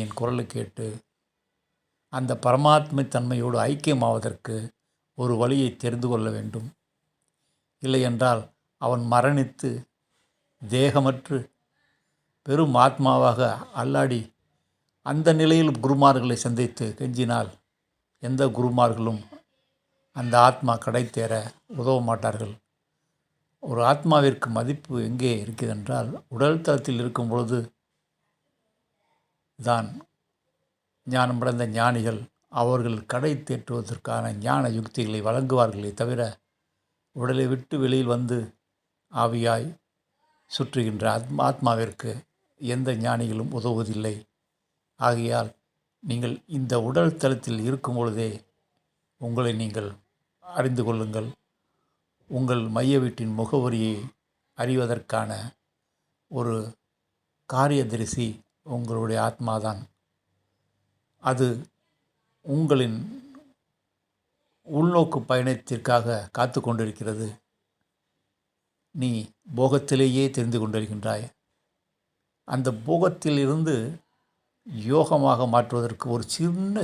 என் குரலை கேட்டு அந்த பரமாத்மை தன்மையோடு ஐக்கியமாவதற்கு ஒரு வழியை தெரிந்து கொள்ள வேண்டும். இல்லையென்றால் அவன் மரணித்து தேகமற்று பெரும் ஆத்மாவாக அல்லாடி அந்த நிலையில் குருமார்களை சந்தித்து கெஞ்சினால் எந்த குருமார்களும் அந்த ஆத்மா கடை தேர உதவ மாட்டார்கள். ஒரு ஆத்மாவிற்கு மதிப்பு எங்கே இருக்கிறதென்றால் உடல் தளத்தில் இருக்கும் பொழுது தான் ஞானம் அடைந்த ஞானிகள் அவர்கள் கடை தேற்றுவதற்கான ஞான யுக்திகளை வழங்குவார்களே தவிர உடலை விட்டு வெளியில் வந்து ஆவியாய் சுற்றுகின்ற ஆத்மா ஆத்மாவிற்கு எந்த ஞானிகளும் உதவுவதில்லை. ஆகையால் நீங்கள் இந்த உடல் தளத்தில் இருக்கும் பொழுதே உங்களை நீங்கள் அறிந்து கொள்ளுங்கள். உங்கள் மைய வீட்டின் முகவரியை அறிவதற்கான ஒரு காரியதரிசி உங்களுடைய ஆத்மாதான். அது உங்களின் உள்நோக்கு பயணத்திற்காக காத்து கொண்டிருக்கிறது. நீ போகத்திலேயே தெரிந்து கொண்டிருக்கின்றாய். அந்த போகத்திலிருந்து யோகமாக மாற்றுவதற்கு ஒரு சின்ன